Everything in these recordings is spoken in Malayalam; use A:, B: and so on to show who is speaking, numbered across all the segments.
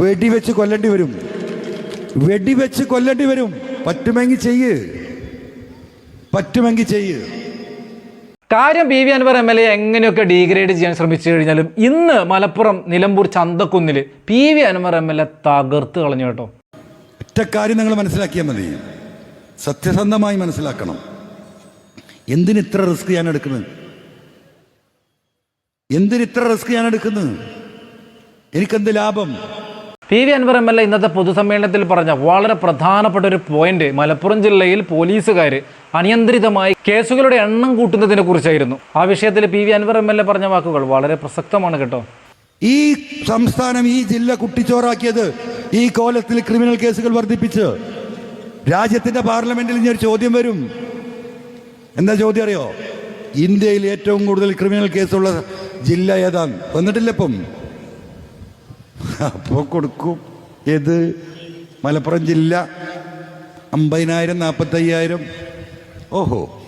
A: വെടിവെച്ച് കൊല്ലേണ്ടി വരും. വെടിവെച്ച് കൊല്ലേണ്ടി വരും. പറ്റുമെങ്കിൽ ചെയ്യ്. പറ്റുമെങ്കിൽ ചെയ്യ്.
B: കാര്യം P V Anvar M L A എങ്ങനെയൊക്കെ ഡീഗ്രേഡ് ചെയ്യാൻ ശ്രമിച്ചു കഴിഞ്ഞാലും ഇന്ന് Malappuram Nilambur ചന്തക്കുന്നിൽ P V Anvar M L A തകർത്ത് കളഞ്ഞു കേട്ടോ.
A: ഒറ്റ കാര്യം നിങ്ങൾ മനസ്സിലാക്കിയാൽ മതി. സത്യസന്ധമായി മനസ്സിലാക്കണം. എന്തിന് ഇത്ര റിസ്ക് ഞാൻ എടുക്കുന്നത്? എന്തിന് ഇത്ര റിസ്ക് ഞാൻ എടുക്കുന്നത്? എനിക്കെന്ത് ലാഭം?
B: P V Anvar M L A ഇന്നത്തെ പൊതുസമ്മേളനത്തിൽ പറഞ്ഞ വളരെ പ്രധാനപ്പെട്ട ഒരു പോയിന്റ് മലപ്പുറം ജില്ലയിൽ പോലീസുകാർ അനിയന്ത്രിതമായി കേസുകളുടെ എണ്ണം കൂട്ടുന്നതിനെ കുറിച്ചായിരുന്നു. ആ വിഷയത്തിൽ P V Anvar M L A പറഞ്ഞ വാക്കുകൾ വളരെ പ്രസക്തമാണ് കേട്ടോ.
A: ഈ സംസ്ഥാനം ഈ ജില്ല കുട്ടിച്ചോറാക്കിയത് ഈ കോലത്തിൽ ക്രിമിനൽ കേസുകൾ വർദ്ധിപ്പിച്ച് രാജ്യത്തിന്റെ പാർലമെന്റിൽ ഇനി ഒരു ചോദ്യം വരും. എന്താ ചോദ്യം അറിയോ? ഇന്ത്യയിൽ ഏറ്റവും കൂടുതൽ ക്രിമിനൽ കേസുള്ള ജില്ല ഏതാണ്? വന്നിട്ടില്ല ഇപ്പം. അപ്പോൾ കൊടുക്കും. ഏത്? മലപ്പുറം ജില്ല. അമ്പതിനായിരം നാൽപ്പത്തയ്യായിരം ഓഹോ.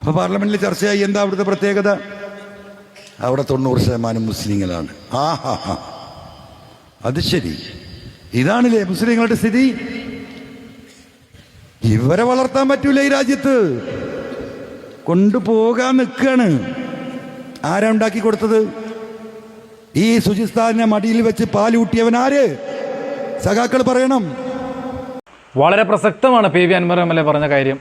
A: അപ്പോൾ പാർലമെന്റിൽ ചർച്ചയായി. എന്താ അവിടുത്തെ പ്രത്യേകത? അവിടെ തൊണ്ണൂറ് ശതമാനം മുസ്ലിങ്ങളാണ്. ആഹാ അത് ശരി. ഇതാണില്ലേ മുസ്ലിങ്ങളുടെ സ്ഥിതി? ഇവരെ വളർത്താൻ പറ്റൂല ഈ രാജ്യത്ത്? കൊണ്ടുപോകാൻ നിൽക്കുകയാണ് ആരാ ഉണ്ടാക്കി കൊടുത്തത്? ഈ സുജിസ്ഥാനെ മടിയിൽ വെച്ച് പാലൂട്ടിയവൻ ആര്? സഖാക്കൾ പറയണം.
B: വളരെ പ്രസക്തമാണ് P V Anvar M L A പറഞ്ഞ കാര്യം.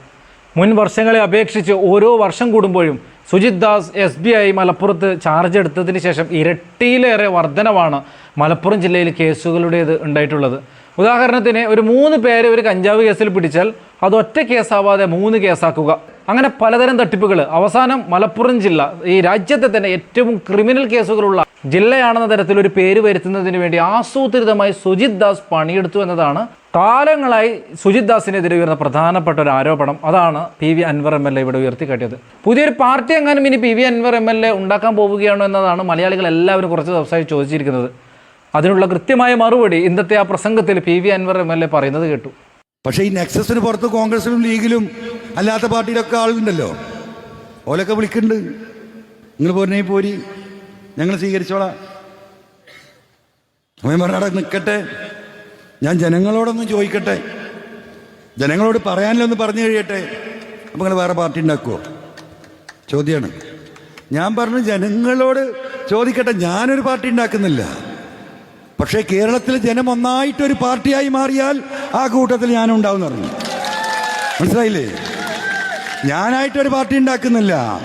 B: മുൻ വർഷങ്ങളെ അപേക്ഷിച്ച് ഓരോ വർഷം കൂടുമ്പോഴും Sujith Das S B I മലപ്പുറത്ത് ചാർജ് എടുത്തതിന് ശേഷം ഇരട്ടിയിലേറെ വർധനവാണ് മലപ്പുറം ജില്ലയിൽ കേസുകളുടേത് ഉണ്ടായിട്ടുള്ളത്. ഉദാഹരണത്തിന് ഒരു മൂന്ന് പേരെ ഒരു കഞ്ചാവ് കേസിൽ പിടിച്ചാൽ അത് ഒറ്റ കേസാവാതെ മൂന്ന് കേസാക്കുക. അങ്ങനെ പലതരം തട്ടിപ്പുകൾ അവസാനം മലപ്പുറം ജില്ല ഈ രാജ്യത്തെ തന്നെ ഏറ്റവും ക്രിമിനൽ കേസുകളുള്ള ജില്ലയാണെന്ന തരത്തിൽ ഒരു പേര് വരുത്തുന്നതിന് വേണ്ടി ആസൂത്രിതമായി സുജിത് ദാസ് പണിയെടുത്തു എന്നതാണ് കാലങ്ങളായി സുജിത് ദാസിനെതിരെ ഉയർന്ന പ്രധാനപ്പെട്ട ഒരു ആരോപണം. അതാണ് P V Anvar M L A ഇവിടെ ഉയർത്തിക്കാട്ടിയത്. പുതിയൊരു പാർട്ടി എങ്ങാനും ഇനി P V Anvar M L A ഉണ്ടാക്കാൻ പോവുകയാണോ എന്നതാണ് മലയാളികൾ എല്ലാവരും കുറച്ച് ദിവസമായി ചോദിച്ചിരിക്കുന്നത്. അതിനുള്ള കൃത്യമായ മറുപടി ഇന്നത്തെ ആ പ്രസംഗത്തിൽ P V Anvar M L A പറയുന്നത് കേട്ടു.
A: പക്ഷേ ഈ നെക്സസിന് പുറത്ത് കോൺഗ്രസിലും ലീഗിലും അല്ലാത്ത പാർട്ടിയിലൊക്കെ ആളുണ്ടല്ലോ. ഓലൊക്കെ വിളിക്കുന്നുണ്ട്. നിങ്ങൾ പോരണേ പോരി. ഞങ്ങൾ സ്വീകരിച്ചോളാം. അമ്മയും പറഞ്ഞാടെ നിൽക്കട്ടെ. ഞാൻ ജനങ്ങളോടൊന്ന് ചോദിക്കട്ടെ. ജനങ്ങളോട് പറയാനില്ലൊന്ന് പറഞ്ഞു കഴിയട്ടെ. അപ്പം നിങ്ങൾ വേറെ പാർട്ടി ഉണ്ടാക്കുമോ ചോദ്യമാണ്. ഞാൻ പറഞ്ഞു ജനങ്ങളോട് ചോദിക്കട്ടെ. ഞാനൊരു പാർട്ടി ഉണ്ടാക്കുന്നില്ല. പക്ഷേ കേരളത്തിലെ ജനം ഒന്നായിട്ടൊരു പാർട്ടിയായി മാറിയാൽ ആ കൂട്ടത്തിൽ ഞാൻ ഉണ്ടാവും പറഞ്ഞു. മനസ്സിലായില്ലേ? ഞാനായിട്ടൊരു പാർട്ടി ഉണ്ടാക്കുന്നില്ല.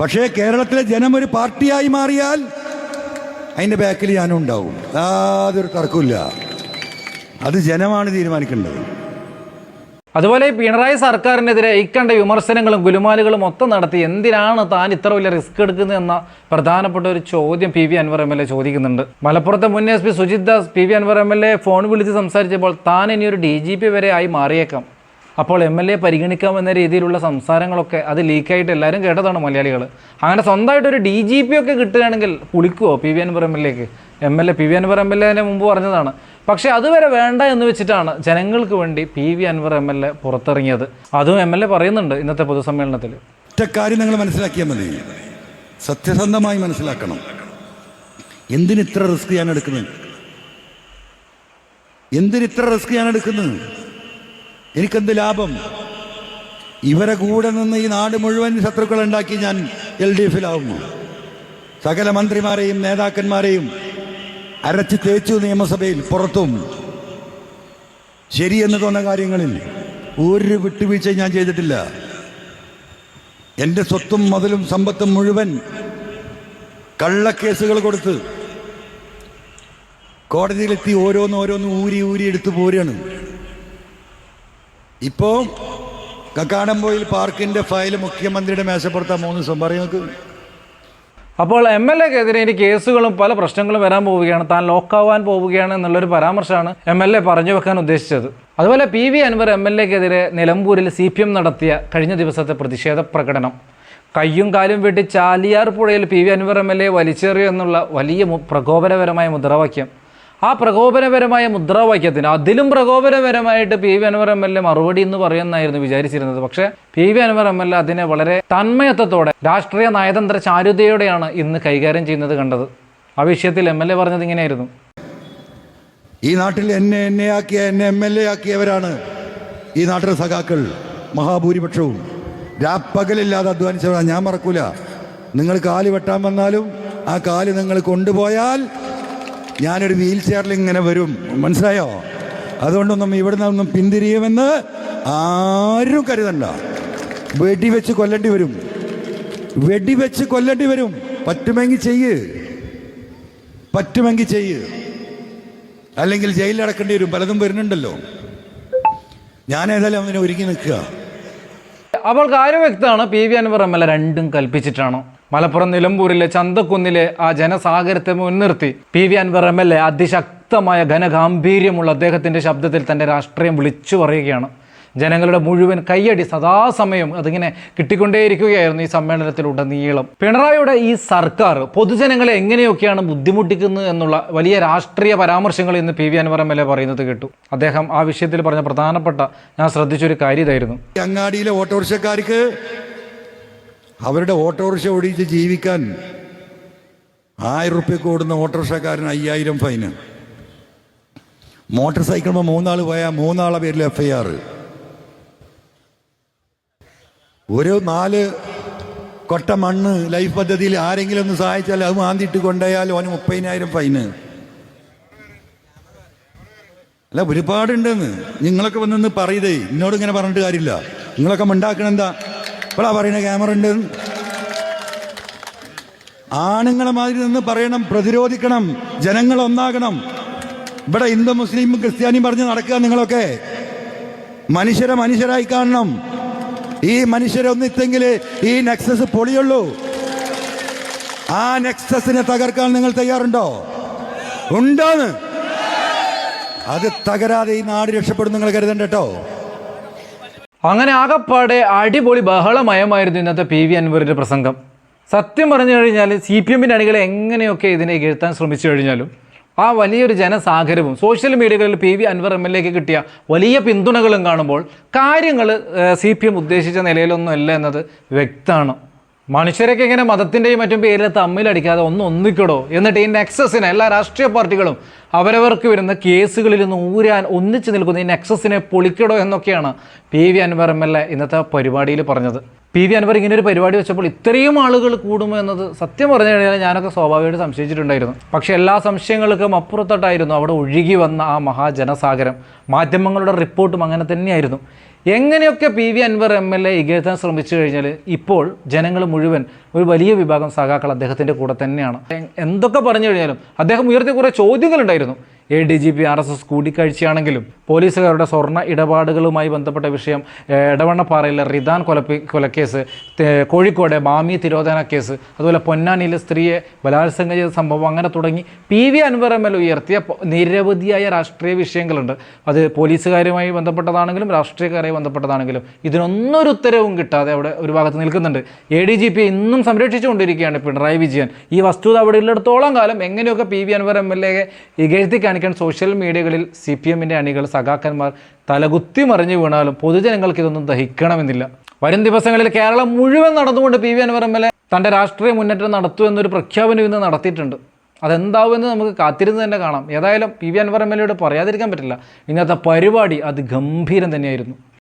A: പക്ഷേ കേരളത്തിലെ ജനം ഒരു പാർട്ടിയായി മാറിയാൽ അതിന്റെ ബാക്കിൽ ഞാനും ഉണ്ടാവും യാതൊരു തർക്കമില്ല അത് ജനമാണ് തീരുമാനിക്കേണ്ടത്.
B: അതുപോലെ പിണറായി സർക്കാരിനെതിരെ ഇക്കണ്ട വിമർശനങ്ങളും ഗുലുമാലുകളും മൊത്തം നടത്തി എന്തിനാണ് താൻ ഇത്ര വലിയ റിസ്ക് എടുക്കുന്നത് എന്ന പ്രധാനപ്പെട്ട ഒരു ചോദ്യം P V Anvar M L A ചോദിക്കുന്നുണ്ട്. മലപ്പുറത്തെ മുൻ S P Sujith Das P V Anvar M L A phone വിളിച്ച് സംസാരിച്ചപ്പോൾ താൻ ഇനി ഒരു ഡി ജി പി വരെ ആയി മാറിയേക്കാം. അപ്പോൾ എം എൽ എ പരിഗണിക്കാമെന്ന രീതിയിലുള്ള സംസാരങ്ങളൊക്കെ അത് ലീക്കായിട്ട് എല്ലാവരും കേട്ടതാണ് മലയാളികൾ അങ്ങനെ സ്വന്തമായിട്ട് ഒരു ഡി ജി പി ഒക്കെ കിട്ടുകയാണെങ്കിൽ പുളിക്കുമോ P V Anvar M L എക്ക്? M L A P V Anvar M L എനെ മുമ്പ് പറഞ്ഞതാണ് പക്ഷേ അതുവരെ വേണ്ട എന്ന് വെച്ചിട്ടാണ് ജനങ്ങൾക്ക് വേണ്ടി P V Anvar M L A പുറത്തിറങ്ങിയത്. അതും എം എൽ എ പറയുന്നുണ്ട് ഇന്നത്തെ പൊതുസമ്മേളനത്തിൽ.
A: ഒറ്റക്കാര്യം നിങ്ങൾ മനസ്സിലാക്കിയാൽ മതി. സത്യസന്ധമായി മനസ്സിലാക്കണം. എന്തിന് ഇത്ര റിസ്ക് ഞാൻ എടുക്കുന്നത്? എന്തിന് ഇത്ര റിസ്ക് ഞാൻ എടുക്കുന്നത്? എനിക്കെന്ത് ലാഭം? ഇവരെ കൂടെ നിന്ന് ഈ നാട് മുഴുവൻ ശത്രുക്കൾ ഉണ്ടാക്കി ഞാൻ എൽ ഡി എഫിലാവുന്നു. സകല മന്ത്രിമാരെയും നേതാക്കന്മാരെയും അരച്ച് തേച്ചു നിയമസഭയിൽ പുറത്തും. ശരിയെന്ന് തോന്നുന്ന കാര്യങ്ങളിൽ ഒരു വിട്ടുവീഴ്ച ഞാൻ ചെയ്തിട്ടില്ല. എന്റെ സ്വത്തും മുതലും സമ്പത്തും മുഴുവൻ കള്ളക്കേസുകൾ കൊടുത്ത് കോടതിയിലെത്തി ഓരോന്ന് ഓരോന്ന് ഊരി ഊരി എടുത്തു പോരുകയാണ്. ഇപ്പോൾ കക്കാടംപോയിൽ പാർക്കിന്റെ ഫയൽ മുഖ്യമന്ത്രിയുടെ മേശപ്പുറത്താ മൂന്ന് ദിവസം. പറയും
B: അപ്പോൾ എം എൽ എക്കെതിരെ ഇനി കേസുകളും പല പ്രശ്നങ്ങളും വരാൻ പോവുകയാണ്. താൻ ലോക്കാവാൻ പോവുകയാണ് എന്നുള്ളൊരു പരാമർശമാണ് എം എൽ എ പറഞ്ഞു വെക്കാൻ ഉദ്ദേശിച്ചത്. അതുപോലെ P V Anvar M L എക്കെതിരെ നിലമ്പൂരിൽ സി പി എം നടത്തിയ കഴിഞ്ഞ ദിവസത്തെ പ്രതിഷേധ പ്രകടനം. കയ്യും കാലും വെട്ടി ചാലിയാർ പുഴയിൽ P V Anvar M L A വലിച്ചേറിയെന്നുള്ള വലിയ പ്രകോപനപരമായ മുദ്രാവാക്യം. ആ പ്രകോപനപരമായ മുദ്രാവാക്യത്തിന് അതിലും പ്രകോപനപരമായിട്ട് P V Anvar M L A മറുപടി എന്ന് പറയുന്നതായിരുന്നു വിചാരിച്ചിരുന്നത്. പക്ഷേ P V Anvar M L A അതിനെ വളരെ തന്മയത്വത്തോടെ രാഷ്ട്രീയ നയതന്ത്ര ചാരുതയോടെയാണ് ഇന്ന് കൈകാര്യം ചെയ്യുന്നത് കണ്ടത്. ആ വിഷയത്തിൽ എം എൽ എ പറഞ്ഞത് ഇങ്ങനെയായിരുന്നു.
A: ഈ നാട്ടിൽ എന്നെ എന്നെ ആക്കിയ എന്നെ എം എൽ എ ആക്കിയവരാണ് ഈ നാട്ടിലെ സഖാക്കൾ മഹാഭൂരിപക്ഷവും. രാപ്പകലില്ലാതെ അധ്വാനിച്ചവരാണ് ഞാൻ മറക്കൂല. നിങ്ങൾ കാൽ വെട്ടാൻ വന്നാലും ആ കാൽ നിങ്ങൾ കൊണ്ടുപോയാൽ ഞാനൊരു വീൽ ചെയറിൽ ഇങ്ങനെ വരും. മനസ്സിലായോ? അതുകൊണ്ടൊന്നും ഇവിടെ നിന്നൊന്നും പിന്തിരിയുമെന്ന് ആരും കരുതണ്ട. വെടിവെച്ച് കൊല്ലേണ്ടി വരും. വെടിവെച്ച് കൊല്ലേണ്ടി വരും. പറ്റുമെങ്കിൽ ചെയ്യ്. പറ്റുമെങ്കിൽ ചെയ്യ്. അല്ലെങ്കിൽ ജയിലിൽ അടക്കേണ്ടി വരും. പലതും വരുന്നുണ്ടല്ലോ. ഞാൻ ഏതായാലും അതിനെ ഒരുങ്ങി നിൽക്കുക.
B: അപ്പോൾ കാര്യവ്യക്തമാണ് P V Anvar M L A രണ്ടും കൽപ്പിച്ചിട്ടാണ്? മലപ്പുറം നിലമ്പൂരിലെ ചന്തക്കുന്നിലെ ആ ജനസാഗരത്തെ മുൻനിർത്തി P V Anvar M L A അതിശക്തമായ ഘനഗാംഭീര്യമുള്ള അദ്ദേഹത്തിന്റെ ശബ്ദത്തിൽ തന്റെ രാഷ്ട്രീയം വിളിച്ചു പറയുകയാണ്. ജനങ്ങളുടെ മുഴുവൻ കയ്യടി സദാസമയം അതിങ്ങനെ കിട്ടിക്കൊണ്ടേയിരിക്കുകയായിരുന്നു ഈ സമ്മേളനത്തിലുടനീളം. പിണറായിയുടെ ഈ സർക്കാർ പൊതുജനങ്ങളെ എങ്ങനെയൊക്കെയാണ് ബുദ്ധിമുട്ടിക്കുന്നത് എന്നുള്ള വലിയ രാഷ്ട്രീയ പരാമർശങ്ങൾ ഇന്ന് P V Anvar M L A പറയുന്നത് കേട്ടു. അദ്ദേഹം ആ വിഷയത്തിൽ പറഞ്ഞ പ്രധാനപ്പെട്ട ഞാൻ ശ്രദ്ധിച്ചൊരു കാര്യം ഇതായിരുന്നു
A: അങ്ങാടിയിലെ ഓട്ടോറിക്ഷക്കാർക്ക് അവരുടെ ഓട്ടോറിക്ഷ ഓടിച്ച് ജീവിക്കാൻ ആയിരം റുപ്യക്ക് ഓടുന്ന ഓട്ടോറിക്ഷക്കാരൻ അയ്യായിരം ഫൈന് മോട്ടോർ സൈക്കിളുമ്പോൾ മൂന്നാൾ പോയാൽ മൂന്നാളെ പേരിൽ എഫ് ഐ ആർ ഒരു നാല് കൊട്ട മണ്ണ് ലൈഫ് പദ്ധതിയിൽ ആരെങ്കിലും ഒന്ന് സഹായിച്ചാൽ അത് മാന്തിയിട്ട് കൊണ്ടുപോയാൽ ഓന് മുപ്പതിനായിരം ഫൈന് അല്ല ഒരുപാടുണ്ടെന്ന്. നിങ്ങളൊക്കെ വന്നൊന്ന് പറയതേ എന്നോട് ഇങ്ങനെ പറഞ്ഞിട്ട് കാര്യമില്ല. നിങ്ങളൊക്കെ ഉണ്ടാക്കണം എന്താ? ഇപ്പോഴാ പറയുന്ന ക്യാമറ ഉണ്ട്? ആണുങ്ങളെ മാതിരി നിന്ന് പറയണം പ്രതിരോധിക്കണം ജനങ്ങൾ ഒന്നാകണം. ഇവിടെ ഹിന്ദു മുസ്ലിം ക്രിസ്ത്യാനിയും പറഞ്ഞ് നടക്കുക നിങ്ങളൊക്കെ. മനുഷ്യരെ മനുഷ്യരായി കാണണം. ഈ മനുഷ്യരെ ഒന്നിത്തെങ്കിൽ ഈ നെക്സസ് പൊളിയുള്ളൂ. ആ നെക്സസിനെ തകർക്കാൻ നിങ്ങൾ തയ്യാറുണ്ടോ? ഉണ്ടോന്ന്? അത് തകരാതെ ഈ നാട് രക്ഷപ്പെടും നിങ്ങൾ കരുതണ്ട കേട്ടോ.
B: അങ്ങനെ ആകപ്പാടെ അടിപൊളി ബഹളമയമായിരുന്നു ഇന്നത്തെ പി വി അൻവറിന്റെ പ്രസംഗം. സത്യം പറഞ്ഞു കഴിഞ്ഞാൽ സി പി എമ്മിന്റെ അണികളെ എങ്ങനെയൊക്കെ ഇതിനെ എഴുത്താൻ ശ്രമിച്ചു കഴിഞ്ഞാലും ആ വലിയൊരു ജനസാഗരവും സോഷ്യൽ മീഡിയകളിൽ P V Anvar M L എക്ക് കിട്ടിയ വലിയ പിന്തുണകളും കാണുമ്പോൾ കാര്യങ്ങൾ സി പി എം ഉദ്ദേശിച്ച നിലയിലൊന്നുമല്ല എന്നത് വ്യക്തമാണ്. മനുഷ്യരൊക്കെ ഇങ്ങനെ മതത്തിന്റെയും മറ്റും പേരിൽ തമ്മിലടിക്കാതെ ഒന്ന് ഒന്നിക്കടോ. എന്നിട്ട് ഈ നെക്സസിനെ എല്ലാ രാഷ്ട്രീയ പാർട്ടികളും അവരവർക്ക് വരുന്ന കേസുകളിൽ നിന്ന് ഊരാൻ ഒന്നിച്ചു നിൽക്കുന്ന ഈ നെക്സസിനെ പൊളിക്കടോ എന്നൊക്കെയാണ് P V Anvar M L A ഇന്നത്തെ പരിപാടിയിൽ പറഞ്ഞത്. പി വി അൻവർ ഇങ്ങനെ ഒരു പരിപാടി വെച്ചപ്പോൾ ഇത്രയും ആളുകൾ കൂടുമോ എന്നത് സത്യം പറഞ്ഞു കഴിഞ്ഞാൽ ഞാനൊക്കെ സ്വാഭാവികമായിട്ട് സംശയിച്ചിട്ടുണ്ടായിരുന്നു. പക്ഷേ എല്ലാ സംശയങ്ങൾക്കും അപ്പുറത്തോട്ടായിരുന്നു അവിടെ ഒഴുകി വന്ന ആ മഹാജനസാഗരം. മാധ്യമങ്ങളുടെ റിപ്പോർട്ടും അങ്ങനെ തന്നെയായിരുന്നു. എങ്ങനെയൊക്കെ P V Anvar M L A ഇകഴ്ത്താൻ ശ്രമിച്ചു കഴിഞ്ഞാൽ ഇപ്പോൾ ജനങ്ങൾ മുഴുവൻ ഒരു വലിയ വിഭാഗം സഖാക്കൾ അദ്ദേഹത്തിന്റെ കൂടെ തന്നെയാണ്. എന്തൊക്കെ പറഞ്ഞു കഴിഞ്ഞാലും അദ്ദേഹം ഉയർത്തിയ കുറേ ചോദ്യങ്ങളുണ്ടായിരുന്നു. A D G P R S S കൂടിക്കാഴ്ചയാണെങ്കിലും പോലീസുകാരുടെ സ്വർണ ഇടപാടുകളുമായി ബന്ധപ്പെട്ട വിഷയം ഇടവണ്ണപ്പാറയിലെ റിദാൻ കൊലപ്പി കൊലക്കേസ് കോഴിക്കോട് മാമി തിരോധന കേസ് അതുപോലെ പൊന്നാനിയിലെ സ്ത്രീയെ ബലാത്സംഗം ചെയ്ത സംഭവം അങ്ങനെ തുടങ്ങി P V Anvar M L ഉയർത്തിയ നിരവധിയായ രാഷ്ട്രീയ വിഷയങ്ങളുണ്ട്. അത് പോലീസുകാരുമായി ബന്ധപ്പെട്ടതാണെങ്കിലും രാഷ്ട്രീയക്കാരുമായി ബന്ധപ്പെട്ടതാണെങ്കിലും ഇതിനൊന്നൊരു ഉത്തരവും കിട്ടാതെ അവിടെ ഒരു ഭാഗത്ത് നിൽക്കുന്നുണ്ട്. എ ഡി ജി പി ഇന്നും സംരക്ഷിച്ചുകൊണ്ടിരിക്കുകയാണ് പിണറായി വിജയൻ. ഈ വസ്തുത അവിടെ ഉള്ളിടത്തോളം കാലം എങ്ങനെയൊക്കെ P V Anvar M L A കാണിക്കാൻ സോഷ്യൽ മീഡിയകളിൽ സി പി എമ്മിന്റെ അണികൾ സഖാക്കന്മാർ തലകുത്തി മറിഞ്ഞു വീണാലും പൊതുജനങ്ങൾക്ക് ഇതൊന്നും ദഹിക്കണമെന്നില്ല. വരും ദിവസങ്ങളിൽ കേരളം മുഴുവൻ നടന്നുകൊണ്ട് P V Anvar M L A തന്റെ രാഷ്ട്രീയ മുന്നേറ്റം നടത്തു എന്നൊരു പ്രഖ്യാപനം ഇന്ന് നടത്തിയിട്ടുണ്ട്. അതെന്താവുമെന്ന് നമുക്ക് കാത്തിരുന്ന് തന്നെ കാണാം. ഏതായാലും P V Anvar M L എയോട് പറയാതിരിക്കാൻ പറ്റില്ല. ഇന്നത്തെ പരിപാടി അത് ഗംഭീരം തന്നെയായിരുന്നു.